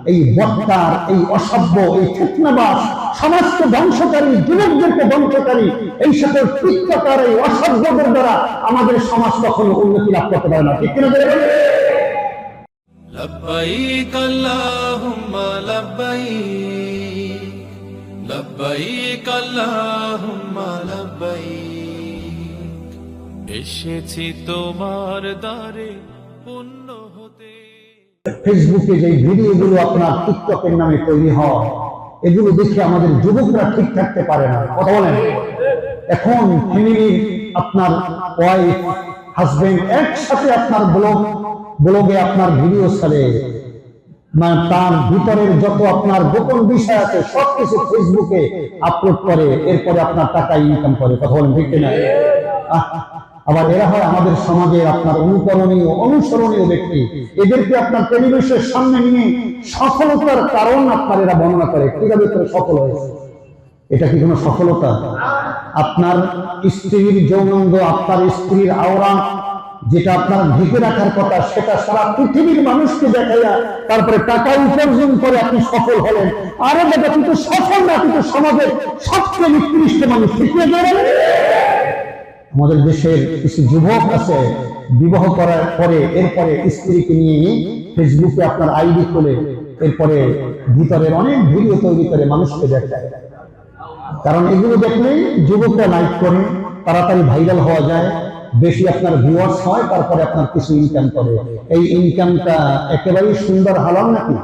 এই বক্তার এই অসভ্য এই ফিতনাবাস সমস্ত ধ্বংসকারী যুবকদেরকে ধ্বংসকারী এই সকল টিকটকার এই অসভ্যদের দ্বারা আমাদের সমাজ কখনো উন্নতি লাভ করতে পারে না ঠিক কিনা বলে لبيك اللهم لبيك لبيك اللهم لبيك এসেছি তোমার দ্বারে পূর্ণ হতে ফেসবুকে যে ভিডিওগুলো আপনার টিকটকের নামে তৈরি হয়, এগুলো দেখে আমাদের যুবকরা ঠিক থাকতে পারে না। কথা বলেন। এখন ফ্যামিলির আপনার ওয়াইফ হাজবেন্ড একসাথে আপনার ব্লগ ব্লগে আপনার ভিডিও ছাড়ে। মানে তার ভিতরের যত আপনার গোপন বিষয় আছে, সবকিছু ফেসবুকে আপলোড করে, এরপরে আপনার টাকা ইনকাম করে। কথা বলেন ঠিক কিনা? আবার এরা হয় আমাদের সমাজের আপনার অনুকরণীয়, অনুসরণীয় ব্যক্তি। এদেরকে আপনার পরিবেশের সামনে নিয়ে সফলতার কারণ আপনার এরা বর্ণনা করে। কীভাবে করে সফল হয়েছে? এটা কি কোনো সফলতা? আপনার স্ত্রীর যৌনাঙ্গ, আপনার স্ত্রীর আওরা, যেটা আপনার ঢেকে রাখার কথা, সেটা সারা পৃথিবীর মানুষকে দেখাইয়া তারপরে টাকা উপার্জন করে আপনি সফল হলেন। আরে দাদা কিন্তু সফল না, কিন্তু সমাজের সবচেয়ে নিকৃষ্ট মানুষ ঠিক? আমাদের দেশের কিছু যুবক আছে, বিবাহ করার পরে, এরপরে স্ত্রীকে নিয়ে ফেসবুকে আপনার আইডি খুলে, এরপরে ভিতরের অনেক ভিডিও তৈরি করে মানুষকে দেখায়। কারণ এগুলো দেখলেই যুবকরা লাইক করে, তাড়াতাড়ি ভাইরাল হওয়া যায়, বেশি আপনার ভিউয়ার্স হয়, তারপরে আপনার কিছু ইনকাম করে। এই ইনকামটা একেবারেই সুন্দর হালাল নাকি?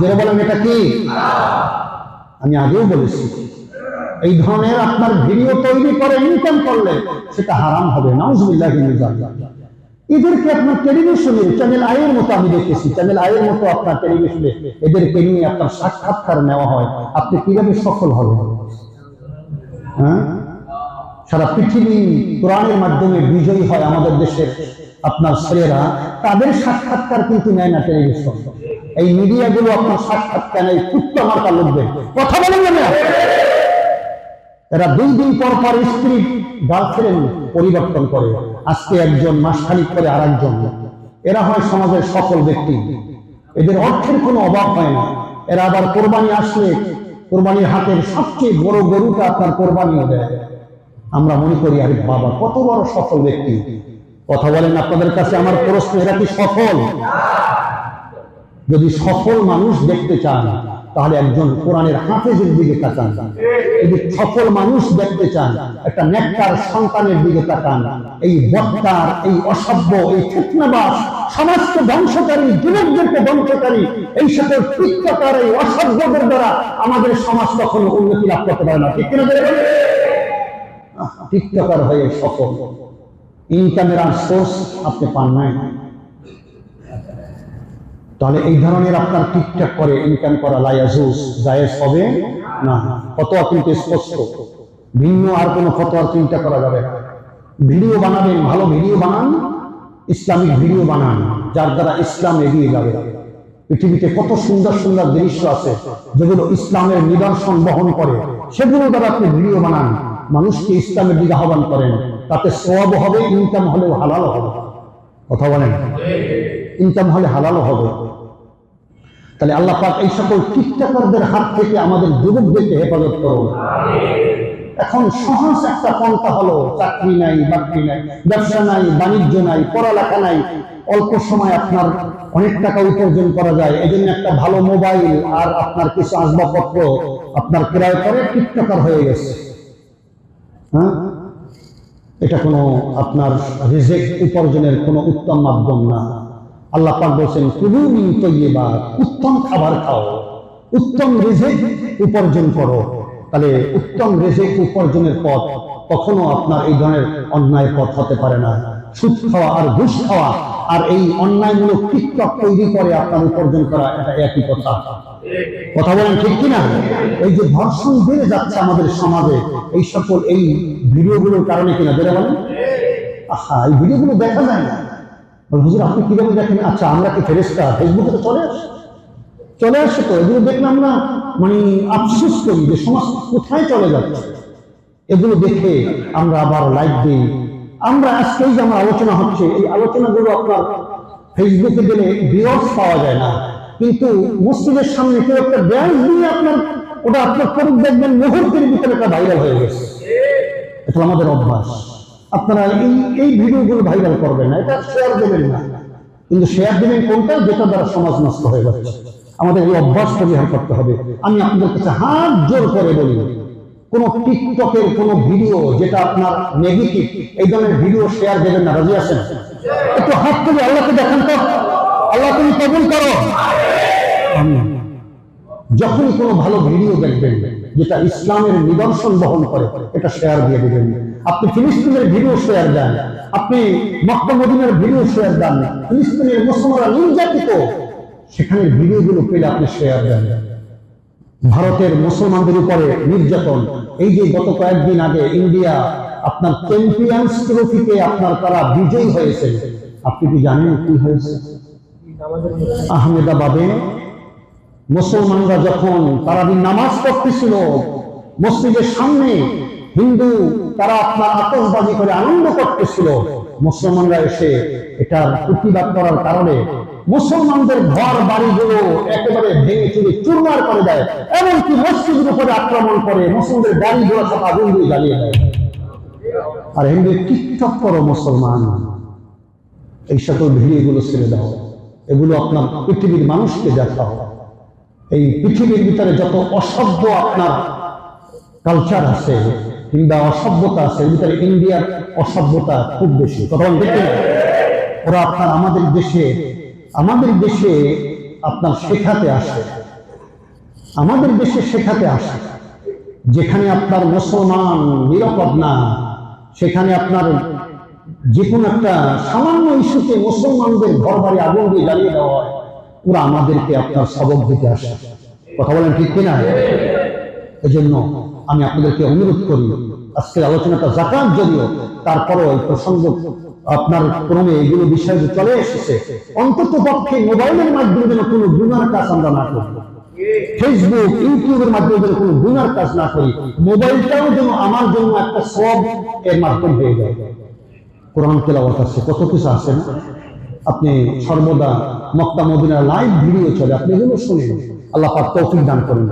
যে বলেন এটা কি? আমি আগেও বলেছি। এই ধরনের আপনার ভিডিও তৈরি করে ইনকাম করলে সেটা হারাম হবে। নাউজুবিল্লাহ এদেরকে আপনার টেলিভিশনে চ্যানেল আয়ের মতো আমি দেখেছি চ্যানেল আয়ের মতো আপনার টেলিভিশনে এদেরকে নিয়ে আপনার সাক্ষাৎকার নেওয়া হয়। আপনি কীভাবে সফল হবেন? হ্যাঁ? সারা পৃথিবী কোরআনের মাধ্যমে বিজয়ী হয় আমাদের দেশের আপনার ছেলেরা। তাদের সাক্ষাৎকার কিন্তু নেয় না টেলিভিশন এই মিডিয়াগুলো আপনার সাক্ষাৎকার নেয়, কুত্তা মার্কা লোকদের। কথা বলেন না। এরা দুই দিন পর পর স্ত্রী গার্লফ্রেন্ড পরিবর্তন করে। আজকে একজন, মাস মাসখানিক করে আর একজন এরা হয় সমাজের সফল ব্যক্তি। এদের অর্থের কোনো অভাব হয় না। এরা আবার কোরবানি আসলে কোরবানির হাতের সবচেয়ে বড় গরুটা আপনার কোরবানিও দেয়। আমরা মনে করি, আরে বাবা, কত বড় সফল ব্যক্তি। কথা বলেন আপনাদের কাছে, আমার প্রশ্ন, এরা কি সফল? যদি সফল মানুষ দেখতে চান তাহলে একজন কোরআনের হাফেজের দিকে তাকান। যদি সফল মানুষ দেখতে চান, একটা নেককার সন্তানের দিকে তাকান। এই বক্তার এই অসভ্য, এই ফিতনাবাস, সমস্ত ধ্বংসকারী যুবকদেরকে ধ্বংসকারী, এই সকল টিকটকার এই অসভ্যদের দ্বারা আমাদের সমাজ কখনো উন্নতি লাভ করতে পারে না। ঠিক হয়ে সফল। ইনকামের আর সোর্স আপনি পান নাই। তাহলে এই ধরনের আপনার টিকটক করে ইনকাম করা লায়াজুস জায়েজ হবে না? ফতোয়া কিন্তু স্পষ্ট। ভিন্ন আর কোনো ফতোয়ার চিন্তা করা যাবে না। ভিডিও বানাবেন, ভালো ভিডিও বানান, ইসলামিক ভিডিও বানান, যার দ্বারা ইসলাম এগিয়ে যাবে। পৃথিবীতে কত সুন্দর সুন্দর দৃশ্য আছে, যেগুলো ইসলামের নিদর্শন বহন করে। সেগুলো দ্বারা আপনি ভিডিও বানান। মানুষকে ইসলামের দিকে আহ্বান করেন, তাতে সব হবে ইনকাম হলেও হালাল হবে। কথা বলেন? ইনকাম হলে হালালও হবে। তাহলে আল্লাহ পাক এই সকল টিকটকারদের হাত থেকে আমাদের যুবকদেরকে হেফাজত করুন। এখন সহজ একটা পন্থা হলো, চাকরি নাই, বাকরি নাই, ব্যবসা নাই, বাণিজ্য নাই, পড়ালেখা নাই। অল্প সময় আপনার অনেক টাকা উপার্জন করা যায়। এই জন্য একটা ভালো মোবাইল আর আপনার কিছু আসবাবপত্র আপনার ক্রয় করে টিকটকার হয়ে গেছে। হ্যাঁ? এটা কোনো আপনার রিজেক্ট উপার্জনের কোনো উত্তম মাধ্যম না। আল্লাহ পাক বলছেন, কুলু মিন তৈয়িবাত উত্তম খাবার খাও, উত্তম রিজেক উপার্জন করো। তাহলে উত্তম রিজেক উপার্জনের পথ কখনো আপনার এই ধরনের অন্যায় পথ হতে পারে না। সুদ খাওয়া আর ঘুষ খাওয়া আর এই অন্যায়মূলক টিকটক তৈরি করে আপনার উপার্জন করা, এটা একই কথা। কথা বলেন ঠিক কিনা? এই যে ধর্ষণ বেড়ে যাচ্ছে আমাদের সমাজে, এই সকল এই ভিডিওগুলোর কারণে কিনা বেড়ে বলেন? আহা, এই ভিডিওগুলো দেখা যায় না। হুজুর, আপনি কীভাবে দেখেন? আচ্ছা আমরা কি ফেরেস্তা ফেসবুকে তো চলে আসে। চলে আসে তো, এগুলো দেখলে আমরা মানে আফসোস করি যে সমাজ কোথায় চলে যাচ্ছে। এগুলো দেখে আমরা আবার লাইক দিই। আমরা আজকে যে আমার আলোচনা হচ্ছে, এই আলোচনাগুলো আপনার ফেসবুকে গেলে ভিউয়ার্স পাওয়া যায় না। কিন্তু মসজিদের সামনে কেউ একটা ব্যাংক দিয়ে আপনার, ওটা আপনার করুক দেখবেন মুহূর্তের ভিতরে একটা ভাইরাল হয়ে গেছে। এটা আমাদের অভ্যাস। আপনারা এই এই ভিডিওগুলো ভাইরাল করবেন না, এটা শেয়ার দেবেন না। কিন্তু শেয়ার দেবেন কোনটা? যেটা দ্বারা সমাজ নষ্ট হয়ে যাচ্ছে। আমাদের এই অভ্যাস পরিহার করতে হবে। আমি আপনাদের কাছে হাত জোর করে বলি, কোন টিকটকের কোন ভিডিও যেটা আপনার নেগেটিভ এই ধরনের ভিডিও শেয়ার দেবেন না। রাজি আছেন? একটু হাত তুলে আল্লাহকে দেখেন তো। আল্লাহ তুমি কবুল করো। যখনই কোনো ভালো ভিডিও দেখবেন যেটা ইসলামের নিদর্শন বহন করে, এটা শেয়ার দিয়ে দেবেন। আপনি ফিলিস্তিনের ভিডিও শেয়ার দেন, আপনি মক্কা মদিনার ভিডিও শেয়ার দেন, ফিলিস্তিনের মুসলমানরা নির্যাতিত, সেখানের ভিডিওগুলো পেলে আপনি শেয়ার দেন। ভারতের মুসলমানদের উপরে নির্যাতন, এই যে গত কয়েকদিন আগে ইন্ডিয়া আপনার চ্যাম্পিয়ন্স ট্রফিতে আপনার তারা বিজয়ী হয়েছে, আপনি কি জানেন কি হয়েছে? আহমেদাবাদে মুসলমানরা যখন তারাবি নামাজ পড়তেছিল, মসজিদের সামনে হিন্দু তারা আপনার আতসবাজি করে আনন্দ করতেছিল। মুসলমানরা এসে এটার প্রতিবাদ করার কারণে মুসলমানদের ঘর বাড়িগুলো একেবারে ভেঙে চুরে চুরমার করে দেয়, এমনকি মসজিদের উপরে আক্রমণ করে মুসলিমদের বাড়িগুলো সব আগুন দিয়ে জ্বালিয়ে দেয়। আর হিন্দু টিকটক করো মুসলমান, এই সকল ভিডিওগুলো ছেড়ে দাও। এগুলো আপনার পৃথিবীর মানুষকে দেখাও। এই পৃথিবীর ভিতরে যত অসভ্য আপনার কালচার আছে, কিংবা অসভ্যতা আছে, এর ভিতরে ইন্ডিয়ার অসভ্যতা খুব বেশি। কথা বলেন ওরা আপনার আমাদের দেশে আমাদের দেশে আপনার শেখাতে আসে। আমাদের দেশে শেখাতে আসে। যেখানে আপনার মুসলমান নিরাপদ না, সেখানে আপনার যে কোনো একটা সামান্য ইস্যুতে মুসলমানদের ঘর বাড়ি আগুন দিয়ে জ্বালিয়ে দেওয়া হয়। ওরা আমাদেরকে আপনার সবক দিতে আসে। কথা বলেন ঠিক কিনা? এজন্য আমি আপনাদেরকে অনুরোধ করি, আজকের আলোচনাটা জাকাত যদিও তারপরও এই প্রসঙ্গ আপনার ক্রমে এগুলো বিষয় চলে এসেছে, অন্তত পক্ষে মোবাইলের মাধ্যমে যেন কোনো গুনার কাজ আমরা না করি। ফেসবুক ইউটিউবের মাধ্যমে যেন কোনো গুনার কাজ না করি, মোবাইলটাও যেন আমার জন্য একটা সব এর মাধ্যম হয়ে যায়। কোরআন তেলাওয়াত আছে, কত কিছু আছে না? আপনি সর্বদা মক্কা মদিনার লাইভ ভিডিও চলে। আপনি এগুলো শুনেন। আল্লাহ পাক তৌফিক দান করুন।